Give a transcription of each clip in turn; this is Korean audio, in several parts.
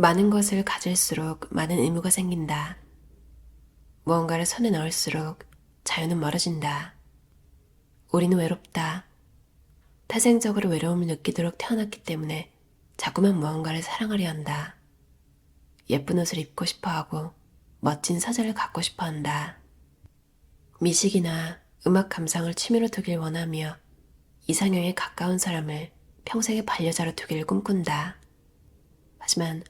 많은 것을 가질수록 많은 의무가 생긴다. 무언가를 손에 넣을수록 자유는 멀어진다. 우리는 외롭다. 태생적으로 외로움을 느끼도록 태어났기 때문에 자꾸만 무언가를 사랑하려 한다. 예쁜 옷을 입고 싶어 하고 멋진 사진을 갖고 싶어 한다. 미식이나 음악 감상을 취미로 두길 원하며 이상형에 가까운 사람을 평생의 반려자로 두기를 꿈꾼다. 하지만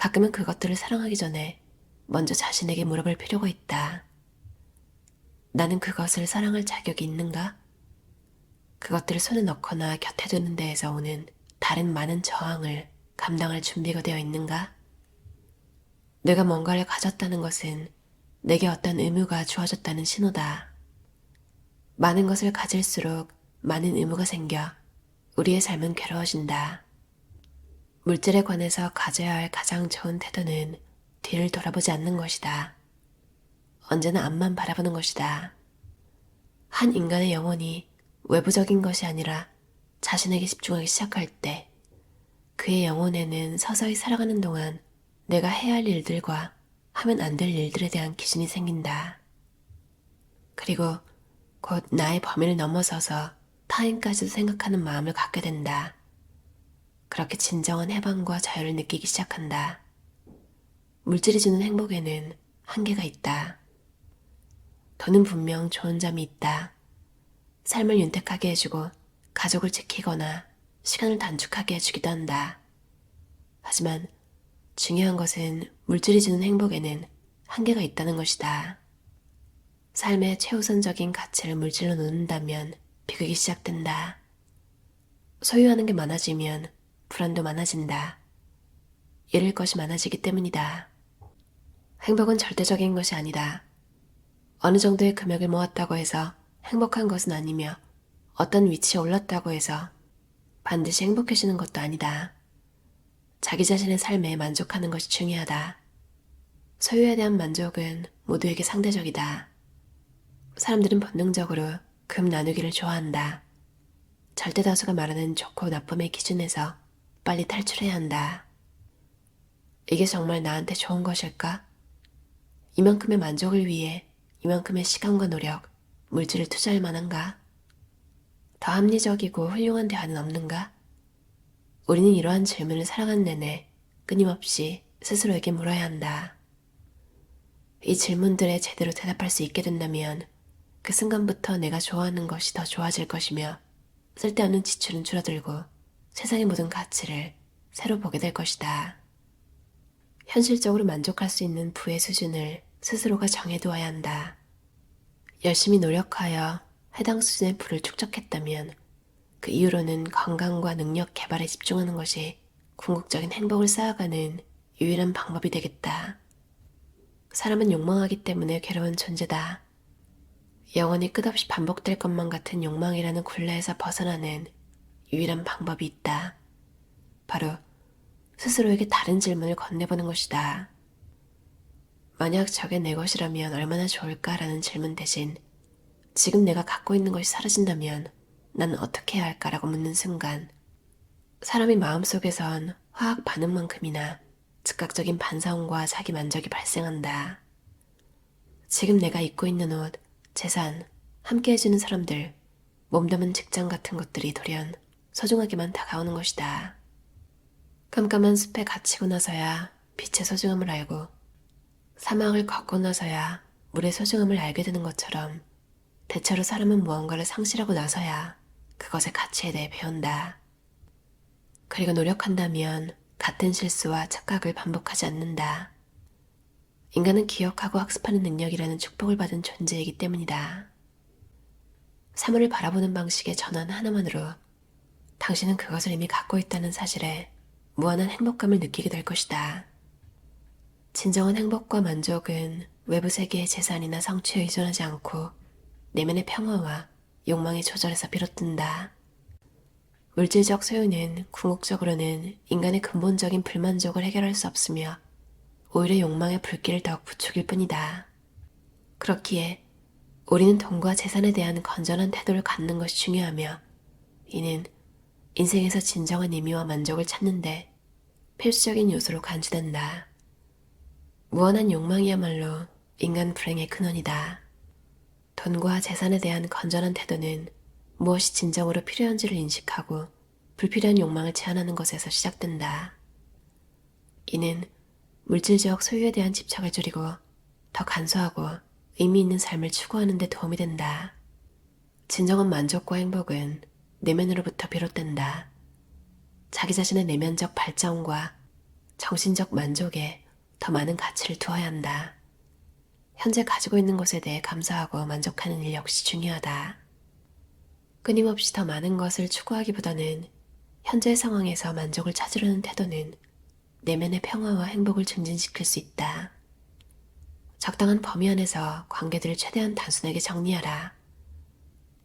가끔은 그것들을 사랑하기 전에 먼저 자신에게 물어볼 필요가 있다. 나는 그것을 사랑할 자격이 있는가? 그것들을 손에 넣거나 곁에 두는 데에서 오는 다른 많은 저항을 감당할 준비가 되어 있는가? 내가 뭔가를 가졌다는 것은 내게 어떤 의무가 주어졌다는 신호다. 많은 것을 가질수록 많은 의무가 생겨 우리의 삶은 괴로워진다. 물질에 관해서 가져야 할 가장 좋은 태도는 뒤를 돌아보지 않는 것이다. 언제나 앞만 바라보는 것이다. 한 인간의 영혼이 외부적인 것이 아니라 자신에게 집중하기 시작할 때 그의 영혼에는 서서히 살아가는 동안 내가 해야 할 일들과 하면 안 될 일들에 대한 기준이 생긴다. 그리고 곧 나의 범위를 넘어서서 타인까지도 생각하는 마음을 갖게 된다. 그렇게 진정한 해방과 자유를 느끼기 시작한다. 물질이 주는 행복에는 한계가 있다. 돈은 분명 좋은 점이 있다. 삶을 윤택하게 해주고 가족을 지키거나 시간을 단축하게 해주기도 한다. 하지만 중요한 것은 물질이 주는 행복에는 한계가 있다는 것이다. 삶의 최우선적인 가치를 물질로 놓는다면 비극이 시작된다. 소유하는 게 많아지면 불안도 많아진다. 잃을 것이 많아지기 때문이다. 행복은 절대적인 것이 아니다. 어느 정도의 금액을 모았다고 해서 행복한 것은 아니며 어떤 위치에 올랐다고 해서 반드시 행복해지는 것도 아니다. 자기 자신의 삶에 만족하는 것이 중요하다. 소유에 대한 만족은 모두에게 상대적이다. 사람들은 본능적으로 금 나누기를 좋아한다. 절대 다수가 말하는 좋고 나쁨의 기준에서 빨리 탈출해야 한다. 이게 정말 나한테 좋은 것일까? 이만큼의 만족을 위해 이만큼의 시간과 노력, 물질을 투자할 만한가? 더 합리적이고 훌륭한 대화는 없는가? 우리는 이러한 질문을 살아가는 내내 끊임없이 스스로에게 물어야 한다. 이 질문들에 제대로 대답할 수 있게 된다면 그 순간부터 내가 좋아하는 것이 더 좋아질 것이며 쓸데없는 지출은 줄어들고 세상의 모든 가치를 새로 보게 될 것이다. 현실적으로 만족할 수 있는 부의 수준을 스스로가 정해두어야 한다. 열심히 노력하여 해당 수준의 부를 축적했다면 그 이후로는 건강과 능력 개발에 집중하는 것이 궁극적인 행복을 쌓아가는 유일한 방법이 되겠다. 사람은 욕망하기 때문에 괴로운 존재다. 영원히 끝없이 반복될 것만 같은 욕망이라는 굴레에서 벗어나는 유일한 방법이 있다. 바로 스스로에게 다른 질문을 건네보는 것이다. 만약 저게 내 것이라면 얼마나 좋을까라는 질문 대신 지금 내가 갖고 있는 것이 사라진다면 나는 어떻게 해야 할까라고 묻는 순간 사람의 마음속에선 화학 반응만큼이나 즉각적인 반사원과 자기 만족이 발생한다. 지금 내가 입고 있는 옷, 재산, 함께 해주는 사람들, 몸담은 직장 같은 것들이 돌연 소중하게만 다가오는 것이다. 깜깜한 숲에 갇히고 나서야 빛의 소중함을 알고 사막을 걷고 나서야 물의 소중함을 알게 되는 것처럼 대체로 사람은 무언가를 상실하고 나서야 그것의 가치에 대해 배운다. 그리고 노력한다면 같은 실수와 착각을 반복하지 않는다. 인간은 기억하고 학습하는 능력이라는 축복을 받은 존재이기 때문이다. 사물을 바라보는 방식의 전환 하나만으로 당신은 그것을 이미 갖고 있다는 사실에 무한한 행복감을 느끼게 될 것이다. 진정한 행복과 만족은 외부 세계의 재산이나 성취에 의존하지 않고 내면의 평화와 욕망의 조절에서 비롯된다. 물질적 소유는 궁극적으로는 인간의 근본적인 불만족을 해결할 수 없으며 오히려 욕망의 불길을 더욱 부추길 뿐이다. 그렇기에 우리는 돈과 재산에 대한 건전한 태도를 갖는 것이 중요하며 이는 인생에서 진정한 의미와 만족을 찾는데 필수적인 요소로 간주된다. 무한한 욕망이야말로 인간 불행의 근원이다. 돈과 재산에 대한 건전한 태도는 무엇이 진정으로 필요한지를 인식하고 불필요한 욕망을 제한하는 것에서 시작된다. 이는 물질적 소유에 대한 집착을 줄이고 더 간소하고 의미 있는 삶을 추구하는 데 도움이 된다. 진정한 만족과 행복은 내면으로부터 비롯된다. 자기 자신의 내면적 발전과 정신적 만족에 더 많은 가치를 두어야 한다. 현재 가지고 있는 것에 대해 감사하고 만족하는 일 역시 중요하다. 끊임없이 더 많은 것을 추구하기보다는 현재 상황에서 만족을 찾으려는 태도는 내면의 평화와 행복을 증진시킬 수 있다. 적당한 범위 안에서 관계들을 최대한 단순하게 정리하라.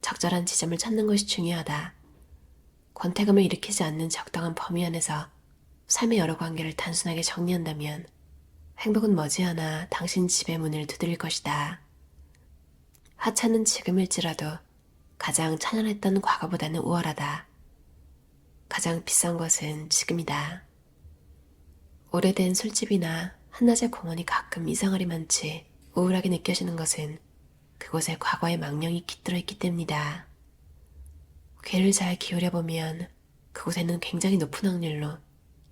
적절한 지점을 찾는 것이 중요하다. 권태감을 일으키지 않는 적당한 범위 안에서 삶의 여러 관계를 단순하게 정리한다면 행복은 머지않아 당신 집의 문을 두드릴 것이다. 하찮은 지금일지라도 가장 찬란했던 과거보다는 우월하다. 가장 비싼 것은 지금이다. 오래된 술집이나 한낮의 공원이 가끔 이상하리 많지 우울하게 느껴지는 것은 그곳에 과거의 망령이 깃들어 있기 때문이다. 귀를 잘 기울여 보면 그곳에는 굉장히 높은 확률로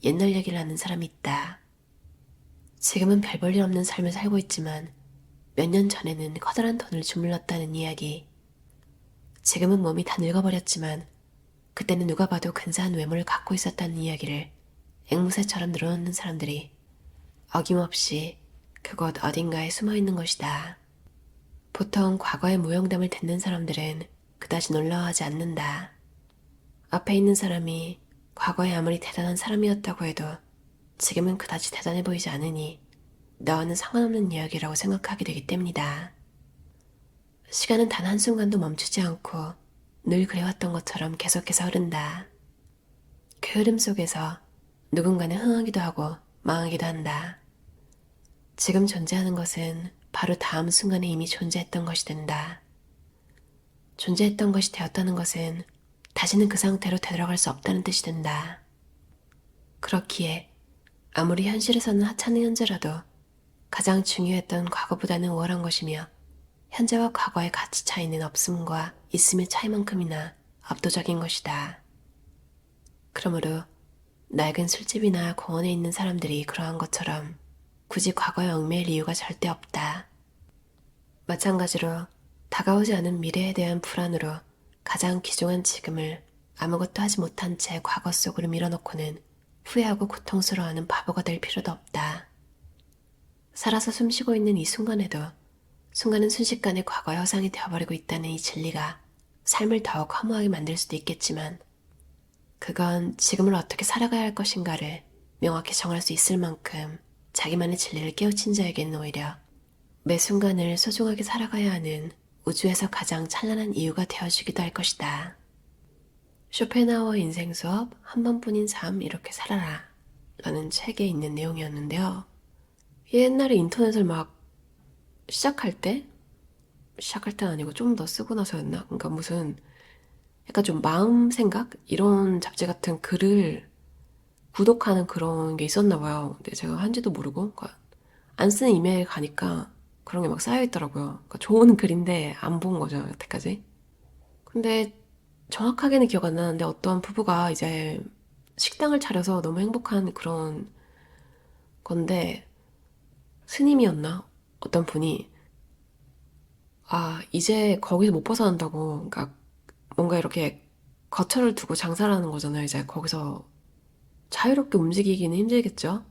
옛날 얘기를 하는 사람이 있다. 지금은 별 볼 일 없는 삶을 살고 있지만 몇 년 전에는 커다란 돈을 주물렀다는 이야기. 지금은 몸이 다 늙어버렸지만 그때는 누가 봐도 근사한 외모를 갖고 있었다는 이야기를 앵무새처럼 늘어놓는 사람들이 어김없이 그곳 어딘가에 숨어 있는 것이다. 보통 과거의 무용담을 듣는 사람들은 그다지 놀라워하지 않는다. 앞에 있는 사람이 과거에 아무리 대단한 사람이었다고 해도 지금은 그다지 대단해 보이지 않으니 너와는 상관없는 이야기라고 생각하게 되기 때문이다. 시간은 단 한순간도 멈추지 않고 늘 그래왔던 것처럼 계속해서 흐른다. 그 흐름 속에서 누군가는 흥하기도 하고 망하기도 한다. 지금 존재하는 것은 바로 다음 순간에 이미 존재했던 것이 된다. 존재했던 것이 되었다는 것은 다시는 그 상태로 되돌아갈 수 없다는 뜻이 된다. 그렇기에 아무리 현실에서는 하찮은 현재라도 가장 중요했던 과거보다는 우월한 것이며 현재와 과거의 가치 차이는 없음과 있음의 차이만큼이나 압도적인 것이다. 그러므로 낡은 술집이나 공원에 있는 사람들이 그러한 것처럼 굳이 과거에 얽매일 이유가 절대 없다. 마찬가지로 다가오지 않은 미래에 대한 불안으로 가장 귀중한 지금을 아무것도 하지 못한 채 과거 속으로 밀어넣고는 후회하고 고통스러워하는 바보가 될 필요도 없다. 살아서 숨쉬고 있는 이 순간에도 순간은 순식간에 과거의 허상이 되어버리고 있다는 이 진리가 삶을 더욱 허무하게 만들 수도 있겠지만 그건 지금을 어떻게 살아가야 할 것인가를 명확히 정할 수 있을 만큼 자기만의 진리를 깨우친 자에게는 오히려 매 순간을 소중하게 살아가야 하는 우주에서 가장 찬란한 이유가 되어주기도 할 것이다. 쇼펜하우어 인생 수업 한 번뿐인 삶 이렇게 살아라 라는 책에 있는 내용이었는데요. 옛날에 인터넷을 막 시작할 때 시작할 때는 아니고 좀 더 쓰고 나서였나? 그러니까 무슨 약간 좀 마음 생각 이런 잡지 같은 글을 구독하는 그런 게 있었나 봐요. 근데 제가 한지도 모르고 그러니까 안 쓰는 이메일 가니까 그런 게 막 쌓여 있더라고요. 그러니까 좋은 글인데 안 본 거죠 여태까지. 근데 정확하게는 기억 안 나는데 어떤 부부가 이제 식당을 차려서 너무 행복한 그런 건데 스님이었나? 어떤 분이 아 이제 거기서 못 벗어난다고 그러니까 뭔가 이렇게 거처를 두고 장사를 하는 거잖아요 이제 거기서 자유롭게 움직이기는 힘들겠죠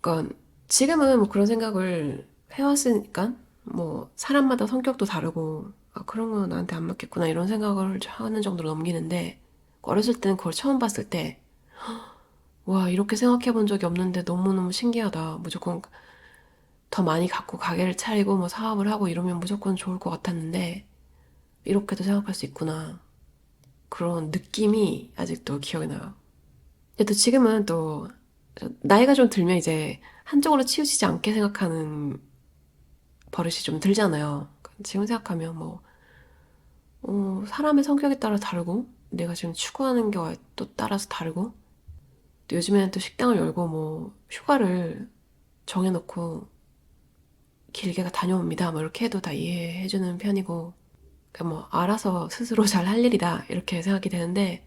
그러니까 지금은 뭐 그런 생각을 해왔으니까 뭐 사람마다 성격도 다르고 아, 그런 거 나한테 안 맞겠구나 이런 생각을 하는 정도로 넘기는데 어렸을 때는 그걸 처음 봤을 때 와, 이렇게 생각해 본 적이 없는데 너무너무 신기하다. 무조건 더 많이 갖고 가게를 차리고 뭐 사업을 하고 이러면 무조건 좋을 것 같았는데, 이렇게도 생각할 수 있구나. 그런 느낌이 아직도 기억이 나요. 근데 또 지금은 또, 나이가 좀 들면 이제 한쪽으로 치우치지 않게 생각하는 버릇이 좀 들잖아요. 지금 생각하면 뭐, 어, 사람의 성격에 따라 다르고, 내가 지금 추구하는 게 또 따라서 다르고, 또 요즘에는 또 식당을 열고 뭐 휴가를 정해놓고 길게 다녀옵니다. 뭐 이렇게 해도 다 이해해주는 편이고, 그뭐 알아서 스스로 잘 할 일이다 이렇게 생각이 되는데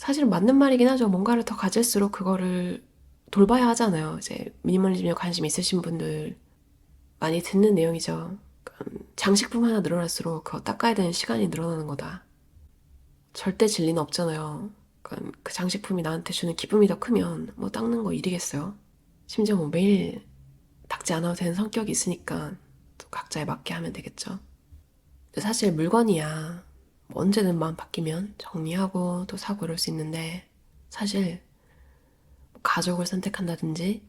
사실 맞는 말이긴 하죠. 뭔가를 더 가질수록 그거를 돌봐야 하잖아요. 이제 미니멀리즘에 관심 있으신 분들 많이 듣는 내용이죠. 그러니까 장식품 하나 늘어날수록 그거 닦아야 되는 시간이 늘어나는 거다. 절대 진리는 없잖아요. 그러니까 그 장식품이 나한테 주는 기쁨이 더 크면 뭐 닦는 거 일이겠어요. 심지어 뭐 매일 닦지 않아도 되는 성격이 있으니까 또 각자에 맞게 하면 되겠죠. 사실 물건이야 뭐 언제든 마음 바뀌면 정리하고 또 사고 이럴 수 있는데 사실 뭐 가족을 선택한다든지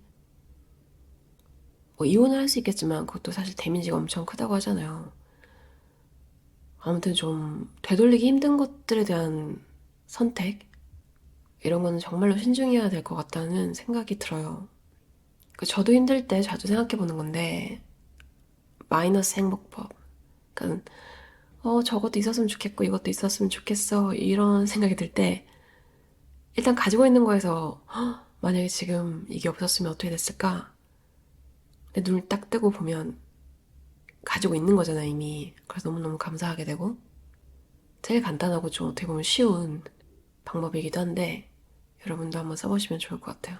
뭐 이혼을 할 수 있겠지만 그것도 사실 데미지가 엄청 크다고 하잖아요. 아무튼 좀 되돌리기 힘든 것들에 대한 선택 이런 거는 정말로 신중해야 될 것 같다는 생각이 들어요. 그 저도 힘들 때 자주 생각해 보는 건데 마이너스 행복법. 그러니까 어 저것도 있었으면 좋겠고 이것도 있었으면 좋겠어 이런 생각이 들 때 일단 가지고 있는 거에서 "헉, 만약에 지금 이게 없었으면 어떻게 됐을까? 내 눈을 딱 뜨고 보면 가지고 있는 거잖아 이미. 그래서 너무너무 감사하게 되고 제일 간단하고 좀 어떻게 보면 쉬운 방법이기도 한데 여러분도 한번 써보시면 좋을 것 같아요.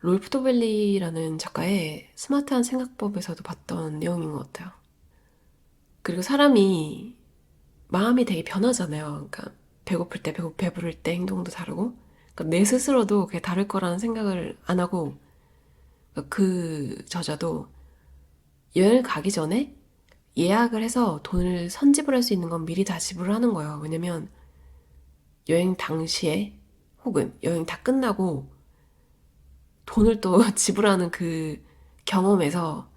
롤프 도벨리라는 작가의 스마트한 생각법에서도 봤던 내용인 것 같아요. 그리고 사람이 마음이 되게 변하잖아요. 그러니까 배고플 때 배고 배부를 때 행동도 다르고 그러니까 내 스스로도 그게 다를 거라는 생각을 안 하고 그러니까 그 저자도 여행을 가기 전에 예약을 해서 돈을 선지불할 수 있는 건 미리 다 지불을 하는 거예요. 왜냐면 여행 당시에 혹은 여행 다 끝나고 돈을 또 지불하는 그 경험에서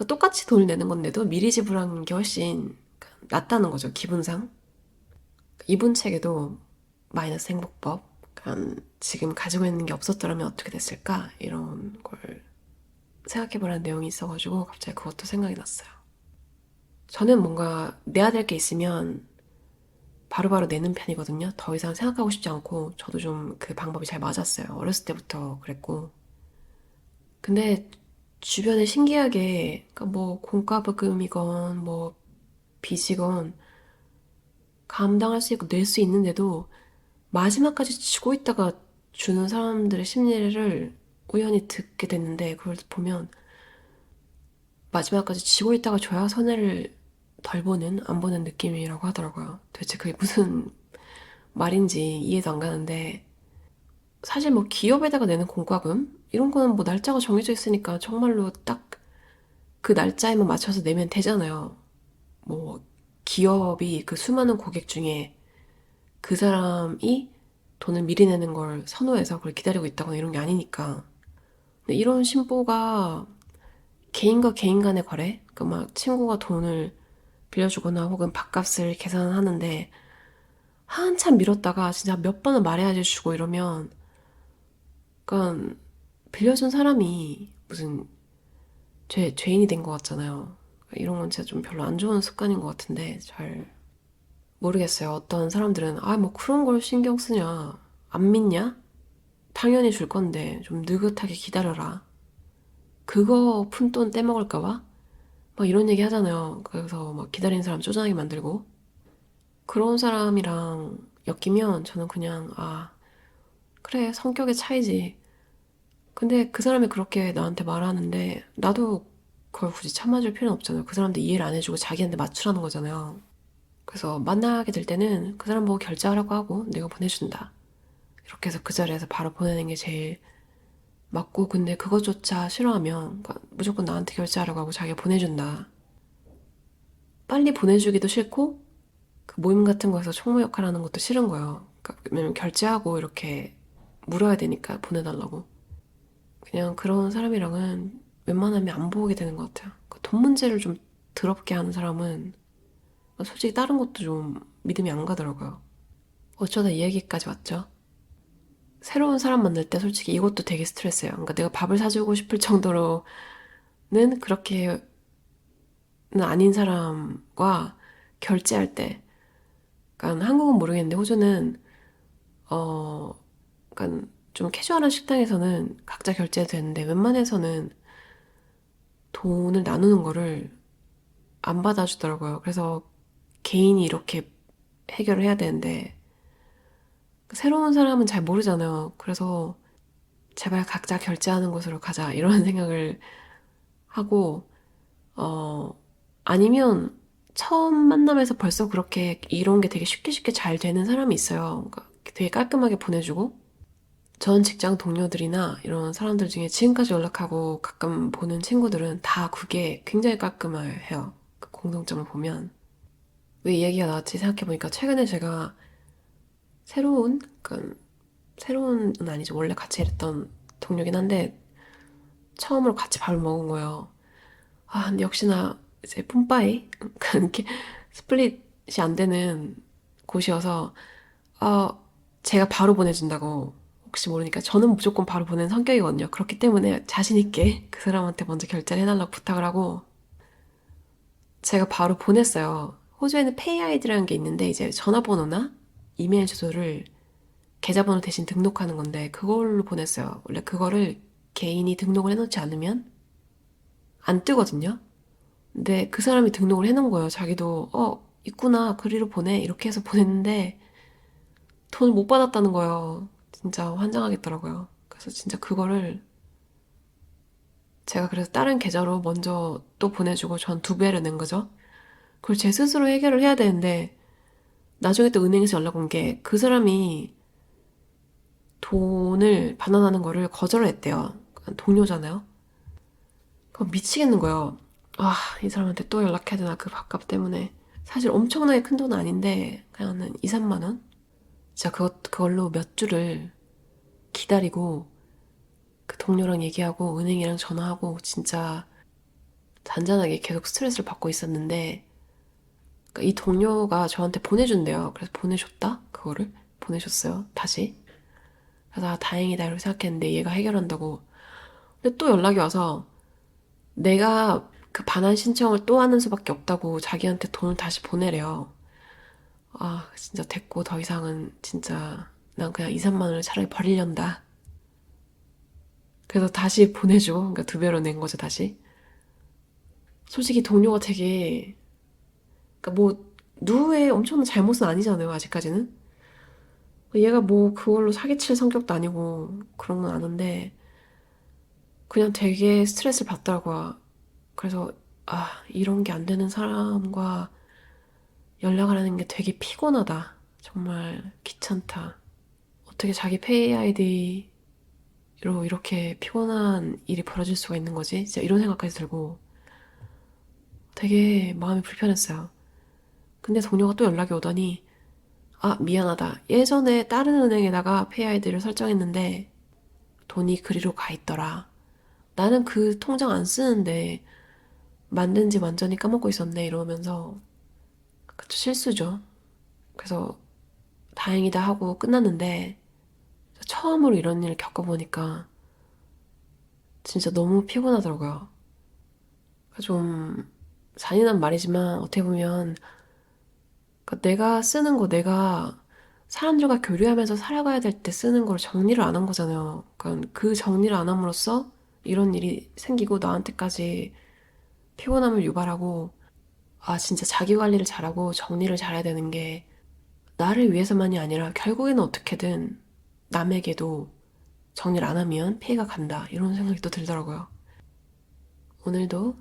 그러니까 똑같이 돈을 내는 건데도 미리 지불하는 게 훨씬 낫다는 거죠. 기분상. 이분 책에도 마이너스 행복법, 지금 가지고 있는 게 없었더라면 어떻게 됐을까 이런 걸 생각해보라는 내용이 있어가지고 갑자기 그것도 생각이 났어요. 저는 뭔가 내야 될 게 있으면 바로바로 내는 편이거든요. 더 이상 생각하고 싶지 않고 저도 좀 그 방법이 잘 맞았어요. 어렸을 때부터 그랬고. 근데 주변에 신기하게 그러니까 뭐 공과부금이건 뭐 빚이건 감당할 수 있고 낼 수 있는데도 마지막까지 지고 있다가 주는 사람들의 심리를 우연히 듣게 됐는데 그걸 보면 마지막까지 지고 있다가 줘야 손해를 덜 보는 안 보는 느낌이라고 하더라고요. 도대체 그게 무슨 말인지 이해도 안 가는데 사실 뭐 기업에다가 내는 공과금 이런 거는 뭐 날짜가 정해져 있으니까 정말로 딱 그 날짜에만 맞춰서 내면 되잖아요. 뭐 기업이 그 수많은 고객 중에 그 사람이 돈을 미리 내는 걸 선호해서 그걸 기다리고 있다거나 이런 게 아니니까. 근데 이런 심보가 개인과 개인 간의 거래? 그막 친구가 돈을 빌려주거나 혹은 밥값을 계산하는데 한참 미뤘다가 진짜 몇 번은 말해야지 주고 이러면 그러니까 빌려준 사람이 무슨 죄, 죄인이 된 것 같잖아요. 이런 건 진짜 좀 별로 안 좋은 습관인 것 같은데 잘 모르겠어요. 어떤 사람들은 아 뭐 그런 걸 신경 쓰냐 안 믿냐? 당연히 줄 건데 좀 느긋하게 기다려라. 그거 푼돈 떼먹을까봐? 막 이런 얘기 하잖아요. 그래서 막 기다리는 사람 쪼잔하게 만들고 그런 사람이랑 엮이면 저는 그냥 아 그래 성격의 차이지. 근데 그 사람이 그렇게 나한테 말하는데 나도 그걸 굳이 참아줄 필요는 없잖아요. 그 사람도 이해를 안 해주고 자기한테 맞추라는 거잖아요. 그래서 만나게 될 때는 그 사람 보고 결제하라고 하고 내가 보내준다. 이렇게 해서 그 자리에서 바로 보내는 게 제일 맞고 근데 그것조차 싫어하면 그러니까 무조건 나한테 결제하라고 하고 자기가 보내준다. 빨리 보내주기도 싫고 그 모임 같은 거에서 총무 역할 하는 것도 싫은 거예요. 그러니까 왜냐면 결제하고 이렇게 물어야 되니까 보내달라고. 그냥 그런 사람이랑은 웬만하면 안 보게 되는 것 같아요. 그돈 문제를 좀 더럽게 하는 사람은 솔직히 다른 것도 좀 믿음이 안 가더라고요. 어쩌다 이 얘기까지 왔죠? 새로운 사람 만날 때 솔직히 이것도 되게 스트레스예요. 그러니까 내가 밥을 사주고 싶을 정도로는 그렇게는 아닌 사람과 결제할 때, 그러니까 한국은 모르겠는데 호주는 어 약간 좀 캐주얼한 식당에서는 각자 결제해도 되는데 웬만해서는 돈을 나누는 거를 안 받아주더라고요. 그래서 개인이 이렇게 해결을 해야 되는데 새로운 사람은 잘 모르잖아요. 그래서 제발 각자 결제하는 곳으로 가자 이런 생각을 하고 어 아니면 처음 만남에서 벌써 그렇게 이런 게 되게 쉽게 쉽게 잘 되는 사람이 있어요. 그러니까 되게 깔끔하게 보내주고 전 직장 동료들이나 이런 사람들 중에 지금까지 연락하고 가끔 보는 친구들은 다 그게 굉장히 깔끔해요. 그 공통점을 보면 왜 이 얘기가 나왔지 생각해보니까 최근에 제가 새로운 그러니까 새로운 은 아니죠 원래 같이 일했던 동료긴 한데 처음으로 같이 밥을 먹은 거예요. 아 역시나 이제 뿜빠이 이렇게 스플릿이 안 되는 곳이어서 아 제가 바로 보내준다고 혹시 모르니까 저는 무조건 바로 보내는 성격이거든요. 그렇기 때문에 자신 있게 그 사람한테 먼저 결제를 해달라고 부탁을 하고 제가 바로 보냈어요. 호주에는 페이 아이디라는 게 있는데 이제 전화번호나 이메일 주소를 계좌번호 대신 등록하는 건데 그걸로 보냈어요. 원래 그거를 개인이 등록을 해놓지 않으면 안 뜨거든요. 근데 그 사람이 등록을 해놓은 거예요. 자기도 어 있구나 그리로 보내 이렇게 해서 보냈는데 돈을 못 받았다는 거예요. 진짜 환장하겠더라고요. 그래서 진짜 그거를 제가 그래서 다른 계좌로 먼저 또 보내주고 전 두 배를 낸 거죠. 그걸 제 스스로 해결을 해야 되는데 나중에 또 은행에서 연락 온 게 그 사람이 돈을 반환하는 거를 거절을 했대요. 동료잖아요. 그럼 미치겠는 거예요. 아, 이 사람한테 또 연락해야 되나 그 밥값 때문에. 사실 엄청나게 큰 돈은 아닌데 그냥 한 2, 3만 원? 진짜 그것, 그걸로 몇 주를 기다리고 그 동료랑 얘기하고 은행이랑 전화하고 진짜 잔잔하게 계속 스트레스를 받고 있었는데 그러니까 이 동료가 저한테 보내준대요. 그래서 보내줬다? 그거를? 보내줬어요. 다시. 그래서 아, 다행이다 이렇게 생각했는데 얘가 해결한다고. 근데 또 연락이 와서 내가 그 반환 신청을 또 하는 수밖에 없다고 자기한테 돈을 다시 보내래요. 아, 진짜 됐고 더 이상은 진짜 난 그냥 2, 3만 원을 차라리 버리련다. 그래서 다시 보내주고, 그러니까 두 배로 낸 거죠, 다시. 솔직히 동료가 되게, 그러니까 뭐, 누구의 엄청난 잘못은 아니잖아요, 아직까지는. 얘가 뭐 그걸로 사기칠 성격도 아니고 그런 건 아는데, 그냥 되게 스트레스를 받더라고요. 그래서, 아, 이런 게 안 되는 사람과 연락을 하는 게 되게 피곤하다. 정말 귀찮다. 어떻게 자기 페이 아이디로 이렇게 피곤한 일이 벌어질 수가 있는 거지? 진짜 이런 생각까지 들고 되게 마음이 불편했어요. 근데 동료가 또 연락이 오더니 아, 미안하다. 예전에 다른 은행에다가 페이 아이디를 설정했는데 돈이 그리로 가 있더라. 나는 그 통장 안 쓰는데 만든지 완전히 까먹고 있었네 이러면서 그쵸 실수죠. 그래서 다행이다 하고 끝났는데 처음으로 이런 일을 겪어보니까 진짜 너무 피곤하더라고요. 좀 잔인한 말이지만 어떻게 보면 그러니까 내가 쓰는 거 내가 사람들과 교류하면서 살아가야 될 때 쓰는 걸 정리를 안 한 거잖아요. 그러니까 그 정리를 안 함으로써 이런 일이 생기고 나한테까지 피곤함을 유발하고 아 진짜 자기 관리를 잘하고 정리를 잘해야 되는 게 나를 위해서만이 아니라 결국에는 어떻게든 남에게도 정리를 안 하면 피해가 간다. 이런 생각이 또 들더라고요. 오늘도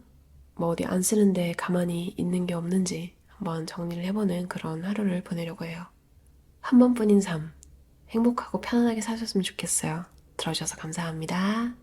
뭐 어디 안 쓰는데 가만히 있는 게 없는지 한번 정리를 해보는 그런 하루를 보내려고 해요. 한 번뿐인 삶. 행복하고 편안하게 사셨으면 좋겠어요. 들어주셔서 감사합니다.